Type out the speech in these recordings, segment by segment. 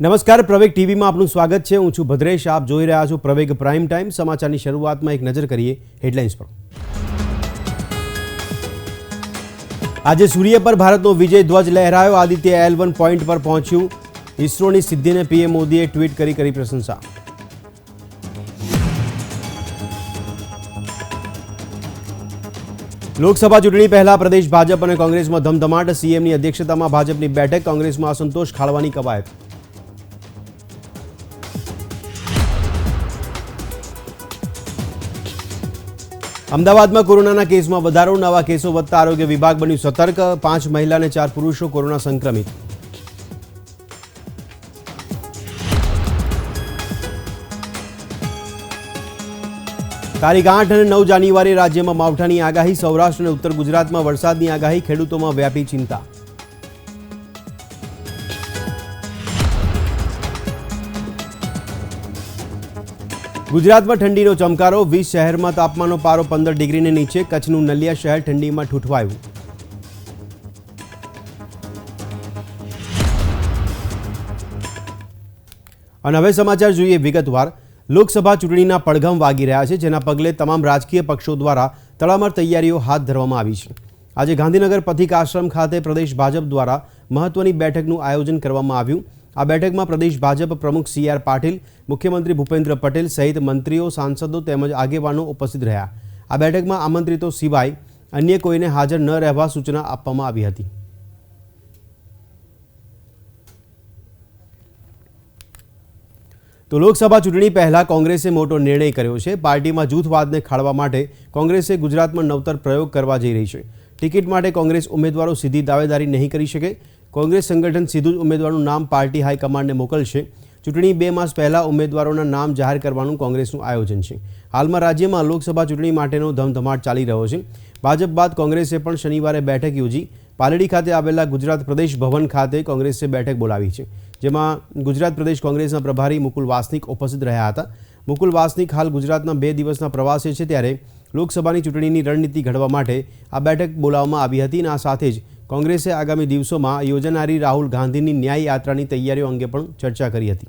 નમસ્કાર, પ્રવેગ ટીવીમાં આપનું સ્વાગત છે. હું છું ભદ્રેશ. આપ જોઈ રહ્યા છો પ્રવેગ પ્રાઇમ ટાઈમ. સમાચારની શરૂઆતમાં એક નજર કરીએ હેડલાઇન્સ પર. આજે સૂર્ય પર ભારતનો વિજય ધ્વજ લહેરાયો. આદિત્ય એલ વન પોઈન્ટ પર પહોંચ્યું. ઇસરોની સિદ્ધિને પીએમ મોદીએ ટ્વીટ કરી કરી પ્રશંસા. લોકસભા ચૂંટણી પહેલા પ્રદેશ ભાજપ અને કોંગ્રેસમાં ધમધમાટ. સીએમની અધ્યક્ષતામાં ભાજપની બેઠક. કોંગ્રેસમાં અસંતોષ ખાળવાની કવાયત. અમદાવાદમાં કોરોનાના કેસમાં વધારો, નવા કેસો વધતા આરોગ્ય વિભાગ બન્યું સતર્ક. પાંચ મહિલા અને ચાર પુરુષો કોરોના સંક્રમિત. તારીખ આઠ અને નવ જાન્યુઆરી રાજ્યમાં માવઠાની આગાહી. સૌરાષ્ટ્ર અને ઉત્તર ગુજરાતમાં વરસાદની આગાહી. ખેડૂતોમાં વ્યાપી ચિંતા. ગુજરાતમાં ઠંડીનો ચમકારો, વીસ શહેરમાં તાપમાનનો પારો પંદર ડિગ્રીને નીચે, કચ્છનું નલિયા શહેર ઠંડીમાં ઠૂંઠવાયું. અને હવે સમાચાર જોઈએ વિગતવાર. લોકસભા ચૂંટણીના પડઘમ વાગી રહ્યા છે, જેના પગલે તમામ રાજકીય પક્ષો દ્વારા તડામાર તૈયારીઓ હાથ ધરવામાં આવી છે. આજે ગાંધીનગર પથિક આશ્રમ ખાતે પ્રદેશ ભાજપ દ્વારા મહત્વની બેઠકનું આયોજન કરવામાં આવ્યું. આ બેઠકમાં પ્રદેશ ભાજપ પ્રમુખ સી આર પાટીલ, મુખ્યમંત્રી ભૂપેન્દ્ર પટેલ સહિત મંત્રીઓ, સાંસદો તેમજ આગેવાનો ઉપસ્થિત રહ્યા. આ બેઠકમાં આમંત્રિતો સિવાય અન્ય કોઈને હાજર ન રહેવા સૂચના આપવામાં આવી હતી. તો લોકસભા ચૂંટણી પહેલા કોંગ્રેસે મોટો નિર્ણય કર્યો છે. પાર્ટીમાં જૂથવાદને ખાળવા માટે કોંગ્રેસે ગુજરાતમાં નવતર પ્રયોગ કરવા જઈ રહી છે. ટિકિટ માટે કોંગ્રેસ ઉમેદવારો સીધી દાવેદારી નહીં કરી શકે. કોંગ્રેસ સંગઠન સીધું જ ઉમેદવારનું નામ પાર્ટી હાઈકમાન્ડને મોકલશે. ચૂંટણી બે માસ પહેલાં ઉમેદવારોના નામ જાહેર કરવાનું કોંગ્રેસનું આયોજન છે. હાલમાં રાજ્યમાં લોકસભા ચૂંટણી માટેનો ધમધમાટ ચાલી રહ્યો છે. ભાજપ બાદ કોંગ્રેસે પણ શનિવારે બેઠક યોજી. પાલડી ખાતે આવેલા ગુજરાત પ્રદેશ ભવન ખાતે કોંગ્રેસે બેઠક બોલાવી છે. જેમાં ગુજરાત પ્રદેશ કોંગ્રેસના પ્રભારી મુકુલ વાસનિક ઉપસ્થિત રહ્યા હતા. મુકુલ વાસનિક હાલ ગુજરાતના બે દિવસના પ્રવાસે છે ત્યારે લોકસભાની ચૂંટણીની રણનીતિ ઘડવા માટે આ બેઠક બોલાવવામાં આવી હતી અને આ સાથે જ કોંગ્રેસે આગામી દિવસોમાં યોજાનારી રાહુલ ગાંધીની ન્યાય યાત્રાની તૈયારીઓ અંગે પણ ચર્ચા કરી હતી.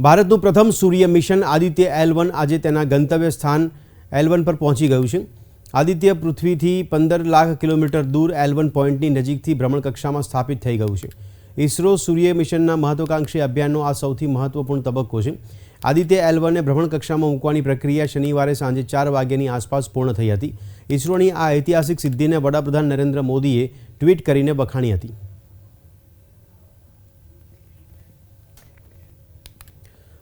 ભારતનું પ્રથમ સૂર્ય મિશન આદિત્ય એલ આજે તેના ગંતવ્ય સ્થાન એલ પર પહોંચી ગયું છે. આદિત્ય પૃથ્વીથી પંદર લાખ કિલોમીટર દૂર એલ વન પોઈન્ટની નજીકથી ભ્રમણકક્ષામાં સ્થાપિત થઈ ગયું છે. ઇસરો સૂર્ય મિશનના મહત્વાકાંક્ષી અભિયાનનો આ સૌથી મહત્વપૂર્ણ તબક્કો છે. આદિત્ય એલ વનને ભ્રમણકક્ષામાં મૂકવાની પ્રક્રિયા શનિવારે સાંજે ચાર વાગ્યાની આસપાસ પૂર્ણ થઈ હતી. ઇસરોની આ ઐતિહાસિક સિદ્ધિને વડાપ્રધાન નરેન્દ્ર મોદીએ ટ્વીટ કરીને બખાણી હતી.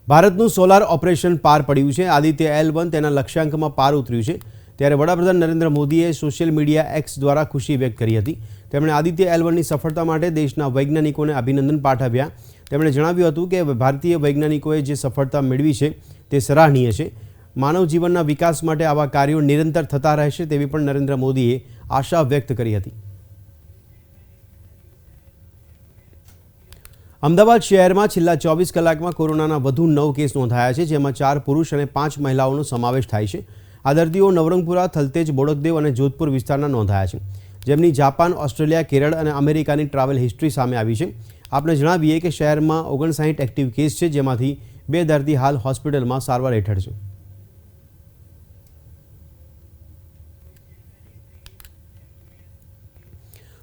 ભારતનું સોલાર ઓપરેશન પાર પડ્યું છે. આદિત્ય એલ વન તેના લક્ષ્યાંકમાં પાર ઉતર્યું છે. ત્યારે વડાપ્રધાન નરેન્દ્ર મોદીએ સોશિયલ મીડિયા એક્સ દ્વારા ખુશી વ્યક્ત કરી હતી. તેમણે આદિત્ય એલવનની સફળતા માટે દેશના વૈજ્ઞાનિકોને અભિનંદન પાઠવ્યા. તેમણે જણાવ્યું હતું કે ભારતીય વૈજ્ઞાનિકોએ જે સફળતા મેળવી છે તે સરાહનીય છે. માનવ જીવનના વિકાસ માટે આવા કાર્યો નિરંતર થતા રહેશે તેવી પણ નરેન્દ્ર મોદીએ આશા વ્યક્ત કરી હતી. અમદાવાદ શહેરમાં છેલ્લા ચોવીસ કલાકમાં કોરોનાના વધુ નવ કેસ નોંધાયા છે, જેમાં ચાર પુરુષ અને પાંચ મહિલાઓનો સમાવેશ થાય છે. આ દર્દીઓ નવરંગપુરા, થલતેજ, બોડકદેવ અને જોધપુર વિસ્તારના નોંધાયા છે. જેમની જાપાન, ઓસ્ટ્રેલિયા, કેરળ અને અમેરિકાની ટ્રાવેલ હિસ્ટ્રી સામે આવી છે. આપણે જણાવીએ કે શહેરમાં ઓગણસાઠ એક્ટિવ કેસ છે, જેમાંથી બે દર્દી હાલ હોસ્પિટલમાં સારવાર હેઠળ છે.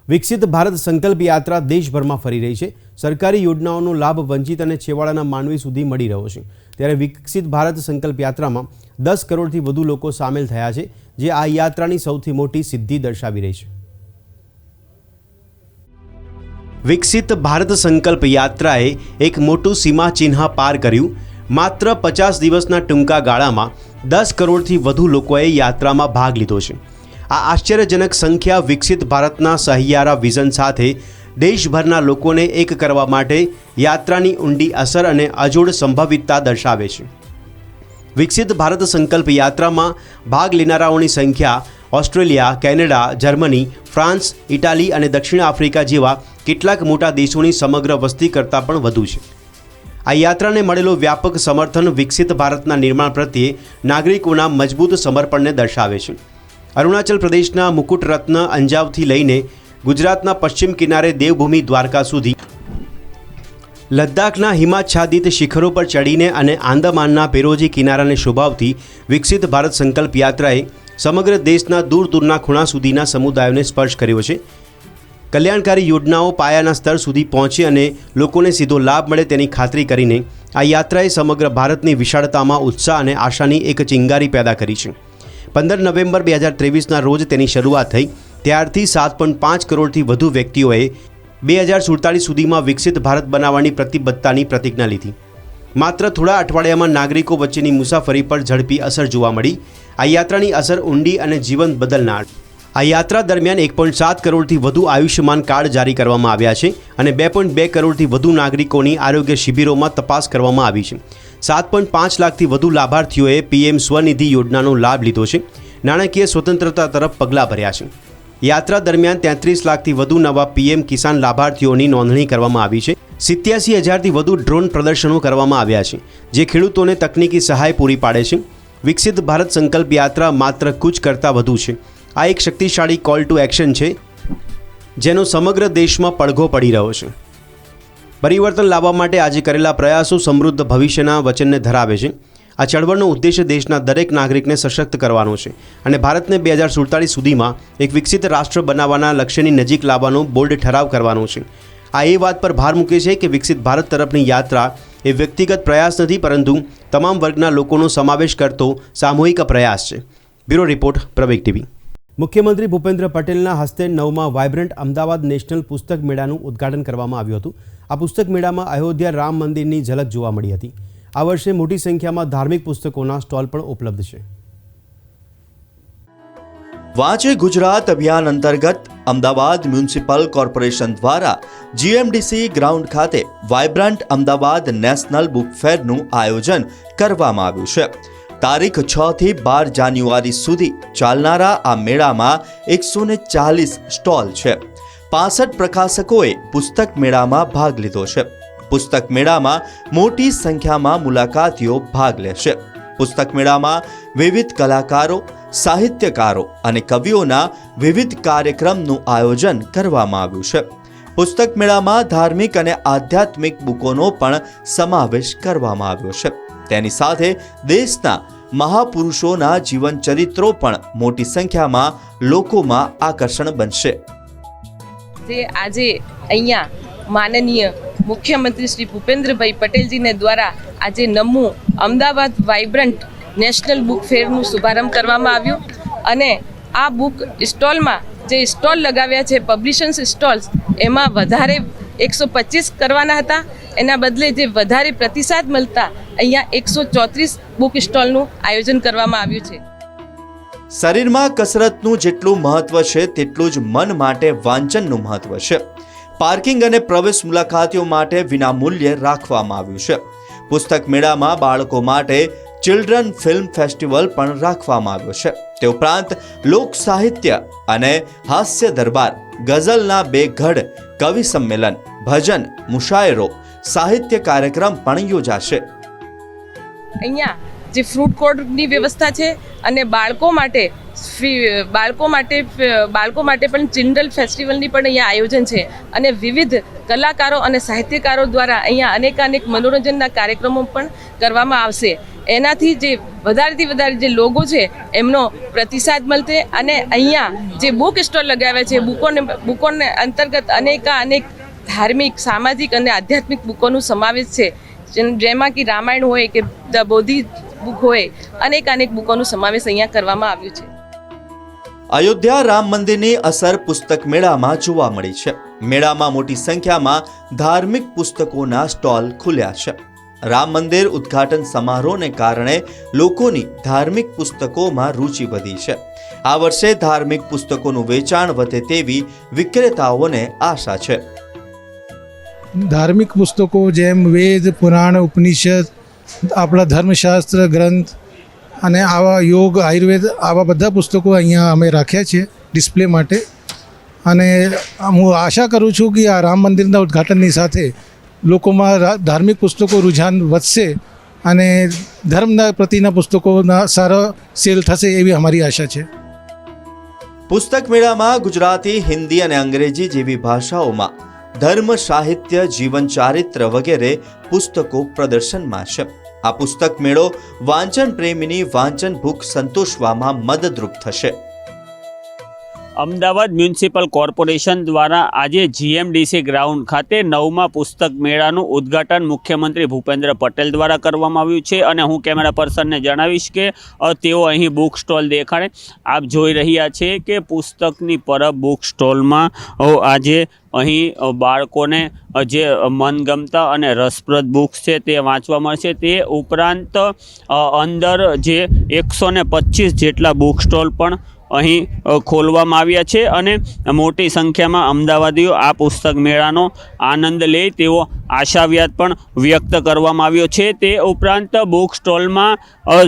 વિકસિત ભારત સંકલ્પ યાત્રા દેશભરમાં ફરી રહી છે. સરકારી યોજનાઓનો લાભ વંચિત અને છેવાડાના માનવી સુધી મળી રહ્યો છે. ત્યારે વિકસિત ભારત સંકલ્પ યાત્રામાં દસ કરોડથી વધુ લોકો સામેલ થયા છે, જે આ યાત્રાની સૌથી મોટી સિદ્ધિ દર્શાવી રહી છે. વિકસિત ભારત સંકલ્પ યાત્રાએ એક મોટું સીમાચિહ્ન પાર કર્યું. માત્ર પચાસ દિવસના ટૂંકા ગાળામાં દસ કરોડથી વધુ લોકોએ યાત્રામાં ભાગ લીધો છે. આ આશ્ચર્યજનક સંખ્યા વિકસિત ભારતના સહિયારા વિઝન સાથે દેશભરના લોકોને એક કરવા માટે યાત્રાની ઊંડી અસર અને અજોડ સંભવિતતા દર્શાવે છે. વિકસિત ભારત સંકલ્પ યાત્રામાં ભાગ લેનારાઓની સંખ્યા Australia, Canada, Germany, France, Italy અને દક્ષિણ આફ્રિકા જેવા કેટલાક મોટા દેશોની સમગ્ર વસ્તી કરતાં પણ વધુ છે. આ યાત્રાને મળેલો વ્યાપક સમર્થન વિકસિત ભારતના નિર્માણ પ્રત્યે નાગરિકોના મજબૂત સમર્પણને દર્શાવે છે. અરુણાચલ પ્રદેશના મુકુટ રત્ન અંજાવથી લઈને ગુજરાતના પશ્ચિમ કિનારે દેવભૂમિ દ્વારકા સુધી. લદ્દાખના હિમાચ્છાદિત શિખરો પર ચડીને અને આંદામાનના પેરોજી કિનારાને શોભાવતી વિકસિત ભારત સંકલ્પ યાત્રાએ સમગ્ર દેશના દૂર દૂરના ખૂણા સુધીના સમુદાયોને સ્પર્શ કર્યો છે. કલ્યાણકારી યોજનાઓ પાયાના સ્તર સુધી પહોંચે અને લોકોને સીધો લાભ મળે તેની ખાતરી કરીને આ યાત્રાએ સમગ્ર ભારતની વિશાળતામાં ઉત્સાહ અને આશાની એક ચિંગારી પેદા કરી છે. પંદર નવેમ્બર બે હજાર ત્રેવીસના રોજ તેની શરૂઆત થઈ. ત્યારથી સાત પોઈન્ટ પાંચ કરોડથી વધુ વ્યક્તિઓએ બે હજાર સુડતાલીસ સુધીમાં વિકસિત ભારત બનાવવાની પ્રતિબદ્ધતાની પ્રતિજ્ઞા લીધી. માત્ર થોડા અઠવાડિયામાં નાગરિકો વચ્ચેની મુસાફરી પર ઝડપી અસર જોવા મળી. આ યાત્રાની અસર ઊંડી અને જીવન બદલનાર. આ યાત્રા દરમિયાન એક પોઈન્ટ સાત કરોડથી વધુ આયુષ્યમાન કાર્ડ જારી કરવામાં આવ્યા છે અને બે પોઈન્ટ બે કરોડથી વધુ નાગરિકોની આરોગ્ય શિબિરોમાં તપાસ કરવામાં આવી છે. સાત પોઈન્ટ પાંચ લાખથી વધુ લાભાર્થીઓએ પીએમ સ્વનિધિ યોજનાનો લાભ લીધો છે. નાણાકીય સ્વતંત્રતા તરફ પગલાં ભર્યા છે. યાત્રા દરમિયાન તેત્રીસ લાખથી વધુ નવા પીએમ કિસાન લાભાર્થીઓની નોંધણી કરવામાં આવી છે. સિત્યાસી હજારથી વધુ ડ્રોન પ્રદર્શનો કરવામાં આવ્યા છે, જે ખેડૂતોને તકનીકી સહાય પૂરી પાડે છે. વિકસિત ભારત સંકલ્પ યાત્રા માત્ર કૂચ કરતાં વધુ છે. આ એક શક્તિશાળી કોલ ટુ એક્શન છે, જેનો સમગ્ર દેશમાં પડઘો પડી રહ્યો છે. પરિવર્તન લાવવા માટે આજે કરેલા પ્રયાસો સમૃદ્ધ ભવિષ્યના વચનને ધરાવે છે. આ ચળવળનો ઉદ્દેશ્ય દેશના દરેક નાગરિકને સશક્ત કરવાનો છે અને ભારતને બે હજાર સુડતાલીસ સુધીમાં એક વિકસિત રાષ્ટ્ર બનાવવાના લક્ષ્યની નજીક લાવવાનો બોલ્ડ ઠરાવ કરવાનો છે. આ એ વાત પર ભાર મૂકે છે કે વિકસિત ભારત તરફની યાત્રા એ વ્યક્તિગત પ્રયાસ નથી પરંતુ તમામ વર્ગના લોકોનો સમાવેશ કરતો સામૂહિક પ્રયાસ છે. Bureau report Praveg TV. મુખ્યમંત્રી ભૂપેન્દ્ર પટેલના હસ્તે નવમાં વાયબ્રન્ટ અમદાવાદ નેશનલ પુસ્તક મેળાનું ઉદ્ઘાટન કરવામાં આવ્યું હતું. આ પુસ્તક મેળામાં અયોધ્યા રામ મંદિરની ઝલક જોવા મળી હતી. આ વર્ષે મોટી સંખ્યામાં ધાર્મિક પુસ્તકોના સ્ટોલ પણ ઉપલબ્ધ છે. વાંચે ગુજરાત અભિયાન અંતર્ગત અમદાવાદ મ્યુનિસિપલ કોર્પોરેશન દ્વારા જીએમડીસી ગ્રાઉન્ડ ખાતે વાઇબ્રન્ટ અમદાવાદ નેશનલ બુક ફેરનું આયોજન કરવામાં આવ્યું છે. તારીખ છ થી બાર જાન્યુઆરી સુધી ચાલનારા આ મેળામાં એકસો ને ચાલીસ સ્ટોલ છે. પાસઠ પ્રકાશકોએ પુસ્તક મેળામાં ભાગ લીધો છે. પુસ્તક મેળામાં મોટી સંખ્યામાં મુલાકાતીઓ ભાગ લેશે. પુસ્તક મેળામાં વિવિધ કલાકારો, સાહિત્યકારો અને કવિઓના વિવિધ કાર્યક્રમનું આયોજન કરવામાં આવ્યું છે. પુસ્તક મેળામાં ધાર્મિક અને આધ્યાત્મિક બુકોનો પણ સમાવેશ કરવામાં આવ્યો છે. તેની સાથે દેશના મહાપુરુષોના જીવન ચરિત્રો પણ મોટી સંખ્યામાં લોકોમાં આકર્ષણ બનશે. જે આજે અહીંયા માનનીય મુખ્યમંત્રી શ્રી ભૂપેન્દ્રભાઈ પટેલજીને દ્વારા આજે નમું અમદાવાદ વાઇબ્રન્ટ નેશનલ બુક ફેરનું શુભારંભ કરવામાં આવ્યું અને આ બુક સ્ટોલમાં જે સ્ટોલ લગાવ્યા છે, પબ્લિશન્સ સ્ટોલ્સ, એમાં વધારે એકસો પચીસ કરવાના હતા. એના બદલે જે વધારે પ્રતિસાદ મળતા અહીંયા એકસો ચોત્રીસ બુક સ્ટોલનું આયોજન કરવામાં આવ્યું છે. શરીરમાં કસરતનું જેટલું મહત્વ છે, તેટલું જ મન માટે વાંચનનું મહત્વ છે. પાર્કિંગ અને પ્રવેશ મુલાકાતીઓ માટે વિનામૂલ્યે રાખવામાં આવ્યું છે. પુસ્તક મેળામાં બાળકો માટે ચિલ્ડ્રન ફિલ્મ ફેસ્ટિવલ પણ રાખવામાં આવ્યો છે. તે ઉપરાંત લોક સાહિત્ય અને હાસ્ય દરબાર, ગઝલના બે ગઢ, કવિ સંમેલન, ભજન, મુશાયરો સાહિત્ય કાર્યક્રમ પણ યોજાશે. અહીંયા જે ફ્રૂટ કોર્ટની વ્યવસ્થા છે અને બાળકો માટે બાળકો માટે બાળકો માટે પણ ચિલ્ડ્રન ફેસ્ટિવલની પણ અહીંયા આયોજન છે અને વિવિધ કલાકારો અને સાહિત્યકારો દ્વારા અહીંયા અનેકાનેક મનોરંજનના કાર્યક્રમો પણ કરવામાં આવશે. એનાથી જે વધારેથી વધારે જે લોકો છે એમનો પ્રતિસાદ મળશે અને અહીંયા જે બુક સ્ટોલ લગાવ્યા છે, બુકોને બુકોને અંતર્ગત અનેકા અનેક ધાર્મિક, સામાજિક અને આધ્યાત્મિક બુકોનો સમાવેશ છે. જેમ- કે રામાયણ હોય, કે ધ બોધિ બુક હોય, અનેક અનેક બુકોનો સમાવેશ અહીંયા કરવામાં આવ્યો છે. અયોધ્યા રામ મંદિરની અસર પુસ્તક મેળામાં જોવા મળી છે. મેળામાં મોટી સંખ્યામાં ધાર્મિક પુસ્તકોના સ્ટોલ ખુલ્યા છે. રામ મંદિર ઉદ્ઘાટન સમારોહને કારણે લોકોની ધાર્મિક પુસ્તકોમાં રુચિ વધી છે. આ વર્ષે ધાર્મિક પુસ્તકોનું વેચાણ વધે તેવી વિક્રેતાઓને આશા છે. ધાર્મિક પુસ્તકો જેમ વેદ, પુરાણ, ઉપનિષદ, આપણા ધર્મશાસ્ત્ર, ગ્રંથ અને આવા યોગ, આયુર્વેદ, આવા બધા પુસ્તકો અહીંયા અમે રાખ્યા છે ડિસ્પ્લે માટે. અને હું આશા કરું છું કે આ રામ મંદિરના ઉદ્ઘાટનની સાથે લોકોમાં ધાર્મિક પુસ્તકો રુઝાન વધશે અને ધર્મના પ્રતિના પુસ્તકોના સારો સેલ થશે એવી અમારી આશા છે. પુસ્તક મેળામાં ગુજરાતી, હિન્દી અને અંગ્રેજી જેવી ભાષાઓમાં ધર્મ, સાહિત્ય, જીવન, ચારિત્ર વગેરે પુસ્તકો પ્રદર્શનમાં છે. આ પુસ્તક મેળો વાંચન પ્રેમીની વાંચન ભૂખ સંતોષવામાં મદદરૂપ થશે. અમદાવાદ મ્યુનિસિપલ કોર્પોરેશન દ્વારા આજે જીએમડીસી ગ્રાઉન્ડ ખાતે નવમા પુસ્તક મેળાનું ઉદ્ઘાટન મુખ્યમંત્રી ભૂપેન્દ્ર પટેલ દ્વારા કરવામાં આવ્યું છે અને હું કેમેરા પર્સનને જણાવીશ કે તેઓ અહીં બુક સ્ટોલ દેખાડે. આપ જોઈ રહ્યા છે કે પુસ્તકની પરબ બુક સ્ટોલમાં આજે અહીં બાળકોને જે મનગમતા અને રસપ્રદ બુક્સ છે તે વાંચવા મળશે. તે ઉપરાંત અંદર જે એકસો જેટલા બુક સ્ટોલ પણ અહીં ખોલવામાં આવ્યા છે અને મોટી સંખ્યામાં અમદાવાદીઓ આ પુસ્તક મેળાનો આનંદ લે તેવો આશાવ્યાદ પણ વ્યક્ત કરવામાં આવ્યો છે. તે ઉપરાંત બુક સ્ટોલમાં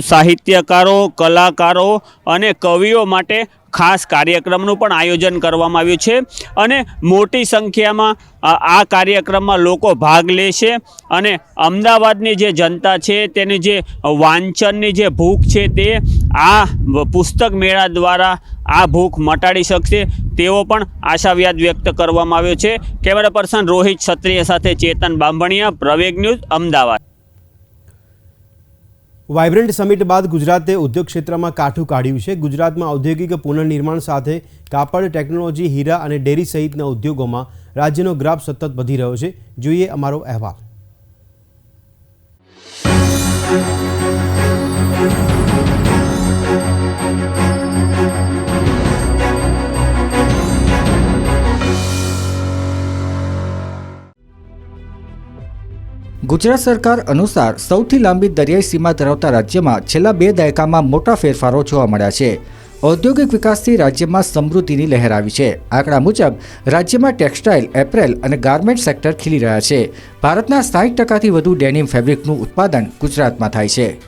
સાહિત્યકારો, કલાકારો અને કવિઓ માટે ખાસ કાર્યક્રમનું પણ આયોજન કરવામાં આવ્યું છે અને મોટી સંખ્યામાં આ કાર્યક્રમમાં લોકો ભાગ લેશે અને અમદાવાદની જે જનતા છે, તેની જે વાંચનની જે ભૂખ છે તે આ પુસ્તક મેળા દ્વારા આ ભૂખ મટાડી શકશે તેવો પણ આશાવ્યાદ વ્યક્ત કરવામાં આવ્યો છે. કેમેરા પર્સન રોહિત ક્ષત્રિય સાથે ચેતન બાંભણિયા, પ્રવેગ ન્યૂઝ, અમદાવાદ. વાઇબ્રન્ટ સમિટ બાદ ગુજરાતે ઉદ્યોગ ક્ષેત્રમાં કાઠું કાઢ્યું છે. ગુજરાતમાં ઔદ્યોગિક પુનર્નિર્માણ સાથે કાપડ, ટેકનોલોજી, હીરા અને ડેરી સહિતના ઉદ્યોગોમાં રાજ્યનો ગ્રાફ સતત વધી રહ્યો છે. જોઈએ અમારો અહેવાલ. ગુજરાત સરકાર અનુસાર સૌથી લાંબી દરિયાઈ સીમા ધરાવતા રાજ્યમાં છેલ્લા બે દાયકામાં મોટા ફેરફારો જોવા મળ્યા છે. ઔદ્યોગિક વિકાસથી રાજ્યમાં સમૃદ્ધિની લહેર આવી છે. આંકડા મુજબ, રાજ્યમાં ટેક્સટાઇલ, એપ્રેલ અને ગાર્મેન્ટ સેક્ટર ખીલી રહ્યા છે. ભારતના સાઠ ટકાથી વધુ ડેનિમ ફેબ્રિકનું ઉત્પાદન ગુજરાતમાં થાય છે.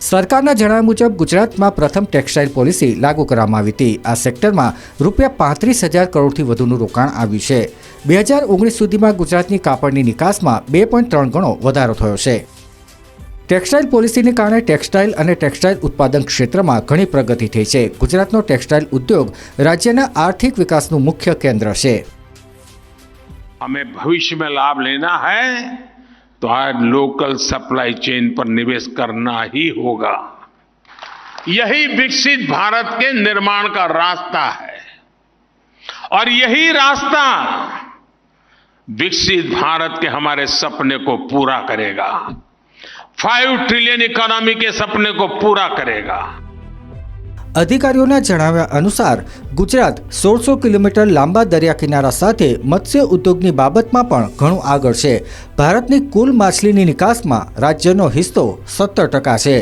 સરકારના જણાવ્યા મુજબ, ગુજરાતમાં પ્રથમ ટેક્સટાઇલ પોલિસી લાગુ કરવામાં આવી હતી. આ સેક્ટરમાં રૂપિયા પાંત્રીસ હજાર કરોડથી વધુનું રોકાણ આવ્યું છે. બે હજાર ઓગણીસ સુધીમાં ગુજરાતની કાપડની નિકાસમાં બે પોઈન્ટ ત્રણ ગણો વધારો થયો છે ટેક્સટાઇલ પોલિસીને કારણે ટેક્સટાઇલ અને ટેક્સટાઇલ ઉત્પાદન ક્ષેત્રમાં ઘણી પ્રગતિ થઈ છે ગુજરાતનો ટેક્સટાઇલ ઉદ્યોગ રાજ્યના આર્થિક વિકાસનું મુખ્ય કેન્દ્ર છે हमें भविष्य में लाभ लेना है तो आज लोकल सप्लाई चेन पर निवेश करना ही होगा यही विकसित भारत के निर्माण का रास्ता है और यही रास्ता विकसित भारत के हमारे सपने को पूरा करेगा फाइव ट्रिलियन इकोनॉमी के सपने को पूरा करेगा અધિકારીઓના જણાવ્યા અનુસાર ગુજરાત સોળસો કિલોમીટર લાંબા દરિયા કિનારા સાથે મત્સ્ય ઉદ્યોગની બાબતમાં પણ ઘણું આગળ છે ભારતની કુલ માછલીની નિકાસમાં રાજ્યનો હિસ્સો સત્તર ટકા છે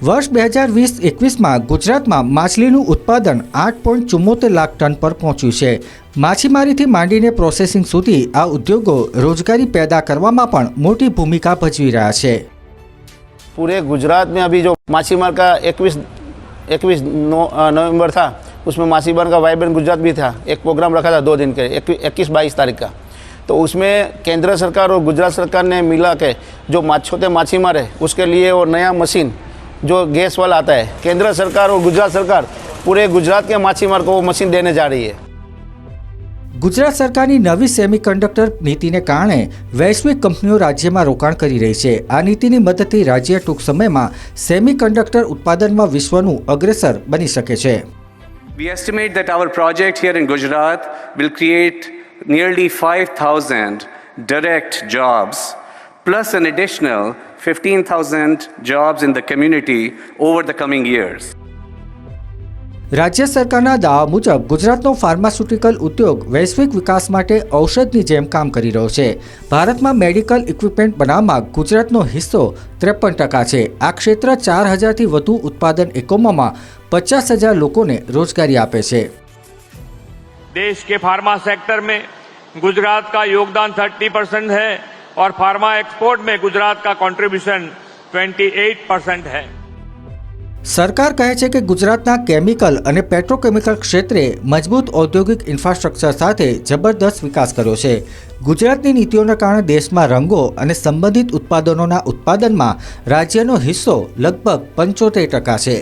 વર્ષ બે હજાર વીસ એકવીસમાં ગુજરાતમાં માછલીનું ઉત્પાદન આઠ પોઈન્ટ ચુમ્મોતેર લાખ ટન પર પહોંચ્યું છે માછીમારીથી માંડીને પ્રોસેસિંગ સુધી આ ઉદ્યોગો રોજગારી પેદા કરવામાં પણ મોટી ભૂમિકા ભજવી રહ્યા છે पूरे गुजरात में अभी जो माछी मार का इक्कीस इक्कीस नवंबर था उसमें माछी मार का वाइब्रेंट गुजरात भी था एक प्रोग्राम रखा था दो दिन के इक्कीस बाईस तारीख का तो उसमें केंद्र सरकार और गुजरात सरकार ने मिला के जो माछ छोटे माछी मारे उसके लिए वो नया मशीन जो गैस वाला आता है केंद्र सरकार और गुजरात सरकार पूरे गुजरात के माछी मार को वो मशीन देने जा रही है ગુજરાત સરકારની નવી સેમિકન્ડક્ટર નીતિને કારણે વૈશ્વિક કંપનીઓ રાજ્યમાં રોકાણ કરી રહી છે આ નીતિની મદદથી રાજ્ય ટૂંક સમયમાં સેમિકન્ડક્ટર ઉત્પાદનમાં વિશ્વનું અગ્રેસર બની શકે છે We estimate that our project here in Gujarat will create nearly 5,000 direct jobs, plus an additional 15,000 jobs in the community over the coming years. રાજ્ય સરકારના દાવા મુજબ ગુજરાતનો ફાર્માસ્યુટિકલ ઉદ્યોગ વૈશ્વિક વિકાસ માટે ઔષધની જેમ કામ કરી રહ્યો છે ભારતમાં મેડિકલ ઇક્વિપમેન્ટ બનાવવામાં ગુજરાતનો હિસ્સો ત્રેપન ટકા છે આ ક્ષેત્ર ચાર હજારથી વધુ ઉત્પાદન એકમોમાં પચાસ હજાર લોકોને રોજગારી આપે છે देश के फार्मा सेक्टर में गुजरात का योगदान 30 परसेंट है और फार्मा एक्सपोर्ट में गुजरात का कंट्रीब्यूशन 28 परसेंट है સરકાર કહે છે કે ગુજરાતના કેમિકલ અને પેટ્રોકેમિકલ ક્ષેત્રે મજબૂત ઔદ્યોગિક ઇન્ફ્રાસ્ટ્રક્ચર સાથે જબરદસ્ત વિકાસ કર્યો છે ગુજરાતની નીતિઓના કારણે દેશમાં રંગો અને સંબંધિત ઉત્પાદનોના ઉત્પાદનમાં રાજ્યનો હિસ્સો લગભગ પંચોતેર ટકા છે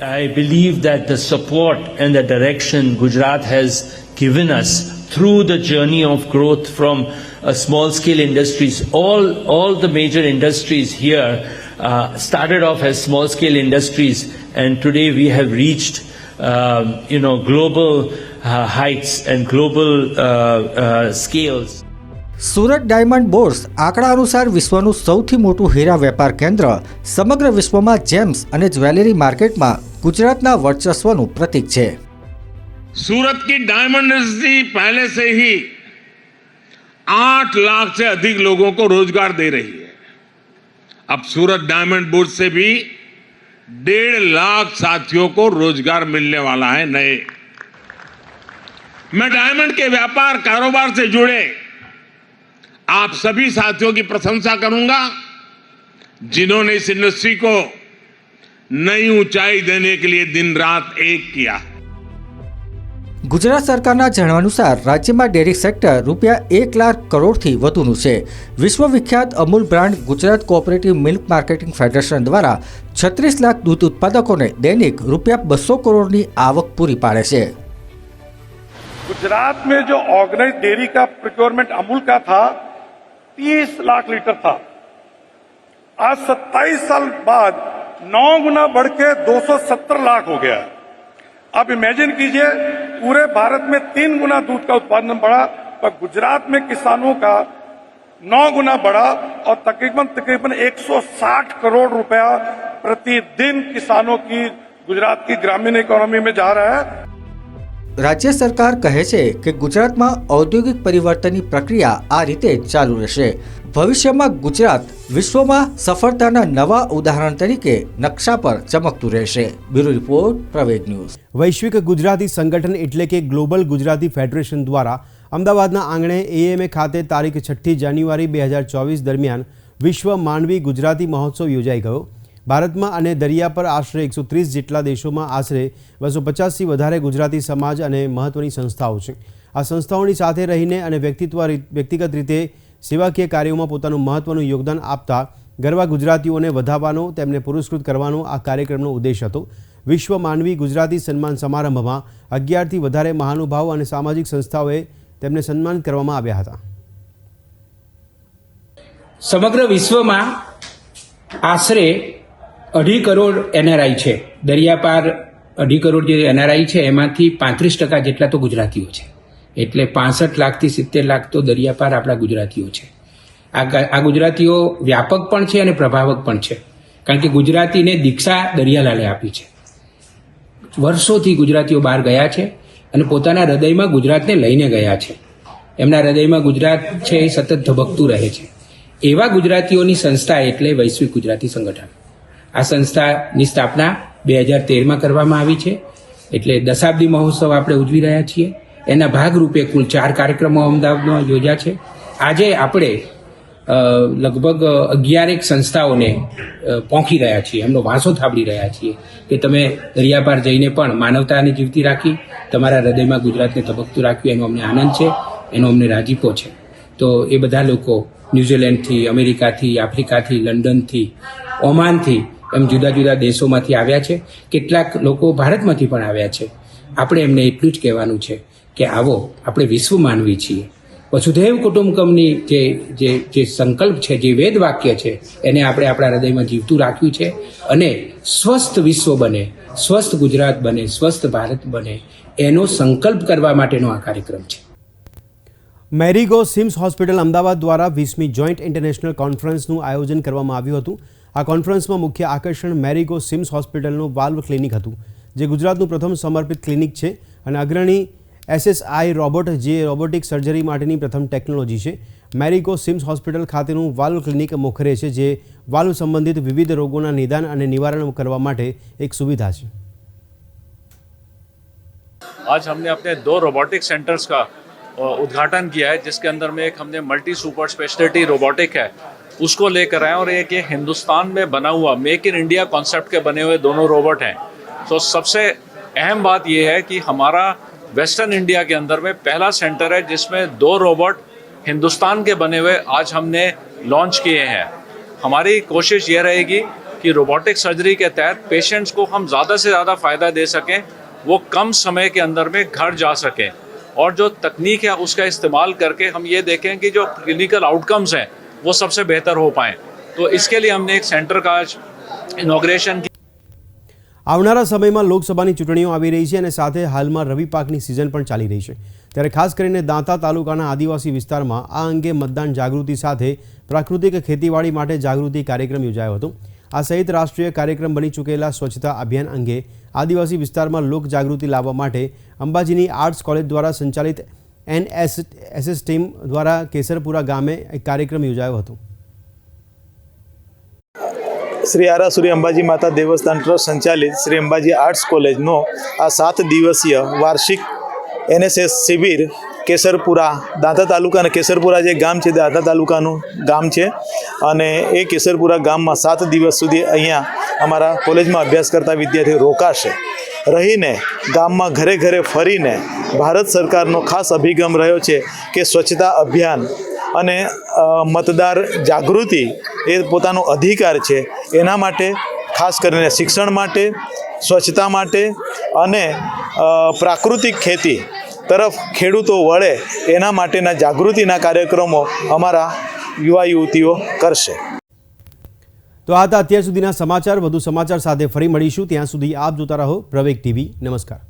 I believe that the support and the direction Gujarat has given us through the journey of growth from uh, small scale industries, all, all the major industries here uh, started off as small scale industries, and today we have reached um, you know, global uh, heights and global uh, uh, scales. Surat diamond bourse આંકડા અનુસાર વિશ્વનું સૌથી મોટું હીરા વેપાર કેન્દ્ર સમગ્ર વિશ્વમાં James અને જ્વેલરી માર્કેટમાં ગુજરાતના વર્ચસ્વનું પ્રતીક છે सूरत की डायमंड इंडस्ट्री पहले से ही आठ लाख से अधिक लोगों को रोजगार दे रही है अब सूरत डायमंड बोर्ड से भी डेढ़ लाख साथियों को रोज़गार मिलने वाला है नए। मैं डायमंड के व्यापार कारोबार से जुड़े आप सभी साथियों की प्रशंसा करूँगा, जिन्होंने इस इंडस्ट्री को नई ऊंचाई देने के लिए दिन रात एक किया। है ગુજરાત સરકારના જણાવાનુસાર રાજ્યમાં ડેરી સેક્ટર રૂપિયા એક લાખ કરોડથી વધુનું છે વિશ્વવિખ્યાત Amul brand Gujarat cooperative milk marketing federation દ્વારા છત્રીસ લાખ દૂધ ઉત્પાદકોને દૈનિક રૂપિયા બસો કરોડની આવક પૂરી પાડે છે गुजरात में जो ऑर्गेनाइज डेयरी का प्रिक्योरमेंट अमूल का था 30 लाख लीटर था आज 27 साल बाद नौ गुना बढ़ के 270 लाख हो गया आप इमेजिन कीजिए, पूरे भारत में तीन गुना दूध का उत्पादन बढ़ा, पर गुजरात में किसानों का नौ गुना बढ़ा और तकरीबन तकरीबन 160 करोड़ रुपया प्रतिदिन किसानों की गुजरात की ग्रामीण इकोनॉमी में जा रहा है। રાજ્ય સરકાર કહે છે કે ગુજરાતમાં ઔદ્યોગિક પરિવર્તનની પ્રક્રિયા આ રીતે ચાલુ રહેશે. ભવિષ્યમાં ગુજરાત વિશ્વમાં સફળતાના નવા ઉદાહરણ તરીકે નકશા પર ચમકતું રહેશે. Bureau report, Praveg news. વૈશ્વિક ગુજરાતી સંગઠન એટલે કે ગ્લોબલ ગુજરાતી ફેડરેશન દ્વારા અમદાવાદના આંગણે એએમએ ખાતે તારીખ છઠ્ઠી જાન્યુઆરી બે હજાર ચોવીસ દરમિયાન વિશ્વ માનવી ગુજરાતી મહોત્સવ યોજાઈ ગયો. ભારતમાં અને દરિયા પર આશરે એકસો ત્રીસ જેટલા દેશોમાં આશરે બસો પચાસથી વધારે ગુજરાતી સમાજ અને મહત્ત્વની સંસ્થાઓ છે. આ સંસ્થાઓની સાથે રહીને અને વ્યક્તિત્વ વ્યક્તિગત રીતે સેવાકીય કાર્યોમાં પોતાનું મહત્ત્વનું યોગદાન આપતા ગરવા ગુજરાતીઓને વધાવવાનો, તેમને પુરસ્કૃત કરવાનો આ કાર્યક્રમનો ઉદ્દેશ હતો. વિશ્વ માનવી ગુજરાતી સન્માન સમારંભમાં અગિયારથી વધારે મહાનુભાવો અને સામાજિક સંસ્થાઓએ તેમને સન્માનિત કરવામાં આવ્યા હતા. સમગ્ર વિશ્વમાં આશરે અઢી કરોડ એનઆરઆઈ છે. દરિયાપાર અઢી કરોડ જે એનઆરઆઈ છે, એમાંથી પાંત્રીસ ટકા જેટલા તો ગુજરાતીઓ છે. એટલે પાસઠ લાખથી સિત્તેર લાખ તો દરિયાપાર આપણા ગુજરાતીઓ છે. આ ગુજરાતીઓ વ્યાપક પણ છે અને પ્રભાવક પણ છે. કારણ કે ગુજરાતીને દીક્ષા દરિયાલાલે આપી છે. વર્ષોથી ગુજરાતીઓ બહાર ગયા છે અને પોતાના હૃદયમાં ગુજરાતને લઈને ગયા છે. એમના હૃદયમાં ગુજરાત છે એ સતત ધબકતું રહે છે. એવા ગુજરાતીઓની સંસ્થા એટલે વૈશ્વિક ગુજરાતી સંગઠન. આ સંસ્થાની સ્થાપના બે હજાર તેરમાં કરવામાં આવી છે. એટલે દશાબ્દી મહોત્સવ આપણે ઉજવી રહ્યા છીએ. એના ભાગરૂપે કુલ ચાર કાર્યક્રમો અમદાવાદમાં યોજ્યા છે. આજે આપણે લગભગ અગિયારેક સંસ્થાઓને પહોંચી રહ્યા છીએ. એમનો વાંસો થાબડી રહ્યા છીએ કે તમે દરિયાપાર જઈને પણ માનવતાને જીવતી રાખી, તમારા હૃદયમાં ગુજરાતને ધબકતું રાખ્યું, એનો અમને આનંદ છે, એનો અમને રાજીપો છે. તો એ બધા લોકો ન્યૂઝીલેન્ડથી, અમેરિકાથી, આફ્રિકાથી, લંડનથી, ઓમાનથી એમ જુદા જુદા દેશોમાંથી આવ્યા છે, કેટલાક લોકો ભારતમાંથી પણ આવ્યા છે. આપણે એમને એટલું જ કહેવાનું છે કે આવો, આપણે વિશ્વ માનવી છીએ. વસુધૈવ કુટુંબકમની જે જે જે સંકલ્પ છે, જે વેદ વાક્ય છે, એને આપણે આપણા હૃદયમાં જીવતું રાખ્યું છે અને સ્વસ્થ વિશ્વ બને, સ્વસ્થ ગુજરાત બને, સ્વસ્થ ભારત બને, એનો સંકલ્પ કરવા માટેનો આ કાર્યક્રમ છે. મેરીગો સિમ્સ હોસ્પિટલ અમદાવાદ દ્વારા વીસમી જોઈન્ટ ઇન્ટરનેશનલ કોન્ફરન્સનું આયોજન કરવામાં આવ્યું હતું. આ કોન્ફરન્સમાં મુખ્ય આકર્ષણ મેરીગો સિમ્સ હોસ્પિટલનું વાલ્વ ક્લિનિક હતું જે ગુજરાતનું પ્રથમ સમર્પિત ક્લિનિક છે અને અગ્રણી એસએસઆઈ રોબોટ જે રોબોટિક સર્જરી માટેની પ્રથમ ટેકનોલોજી છે મેરીગો સિમ્સ હોસ્પિટલ ખાતેનું વાલ્વ ક્લિનિક મોખરે છે જે વાલ્વ સંબંધિત વિવિધ રોગોના નિદાન અને નિવારણ કરવા માટે એક સુવિધા છે आज हमने अपने दो रोबोटिक सेंटर्स का अ, उद्घाटन किया है जिसके अंदर में एक हमने मल्टी सुपर स्पेशलिटी रोबोटिक है उसको लेकर आए और एक ये हिंदुस्तान में बना हुआ मेक इन इंडिया कॉन्सेप्ट के बने हुए दोनों रोबोट हैं। तो सबसे अहम बात यह है कि हमारा वेस्टर्न इंडिया के अंदर में पहला सेंटर है जिसमें दो रोबोट हिंदुस्तान के बने हुए आज हमने लॉन्च किए हैं। हमारी कोशिश ये रहेगी कि रोबोटिक सर्जरी के तहत पेशेंट्स को हम ज़्यादा से ज़्यादा फ़ायदा दे सकें, वो कम समय के अंदर में घर जा सकें। और जो तकनीक है उसका इस्तेमाल करके हम ये देखें कि जो क्लिनिकल आउटकम्स हैं वो सबसे बेहतर हो पाएँ तो इसके लिए हमने एक सेंटर का आज इनाग्रेशन આવનારા સમયમાં લોકસભાની ચૂંટણીઓ આવી રહી છે અને સાથે હાલમાં રવિ પાકની સિઝન પણ ચાલી રહી છે ત્યારે ખાસ કરીને દાંતા તાલુકાના આદિવાસી વિસ્તારમાં આ અંગે મતદાન જાગૃતિ સાથે પ્રાકૃતિક ખેતીવાડી માટે જાગૃતિ કાર્યક્રમ યોજાયો હતો આ સહિત રાષ્ટ્રીય કાર્યક્રમ બની ચૂકેલા સ્વચ્છતા અભિયાન અંગે આદિવાસી વિસ્તારમાં લોક જાગૃતિ લાવવા માટે અંબાજીની આર્ટ્સ કોલેજ દ્વારા સંચાલિત એનએસ એસએસ ટીમ દ્વારા કેસરપુરા ગામે એક કાર્યક્રમ યોજાયો હતો. શ્રી આરાસુરી અંબાજી માતા દેવસ્થાન ટ્રસ્ટ સંચાલિત શ્રી અંબાજી આર્ટ્સ કોલેજનો આ સાત દિવસીય વાર્ષિક એનએસએસ શિબિર કેસરપુરા, દાંતા તાલુકા અને કેસરપુરા જે ગામ છે, દાંતા તાલુકાનું ગામ છે. અને એ કેસરપુરા ગામમાં સાત દિવસ સુધી અહીંયા અમારા કોલેજમાં અભ્યાસ કરતા વિદ્યાર્થીઓ રોકાશે. રહીને ગામમાં ઘરે ઘરે ફરીને ભારત સરકારનો ખાસ અભિગમ રહ્યો છે કે સ્વચ્છતા અભિયાન અને મતદાર જાગૃતિ એ પોતાનો અધિકાર છે. એના માટે, ખાસ કરીને શિક્ષણ માટે, સ્વચ્છતા માટે અને પ્રાકૃતિક ખેતી તરફ ખેડૂતો વળે એના માટેના જાગૃતિના કાર્યક્રમો અમારા યુવા યુવતીઓ કરશે. તો આ હતા અત્યાર સુધીના સમાચાર. વધુ સમાચાર સાથે ફરી મળીશું. ત્યાં સુધી આપ જોતા રહો પ્રવેગ ટીવી. નમસ્કાર.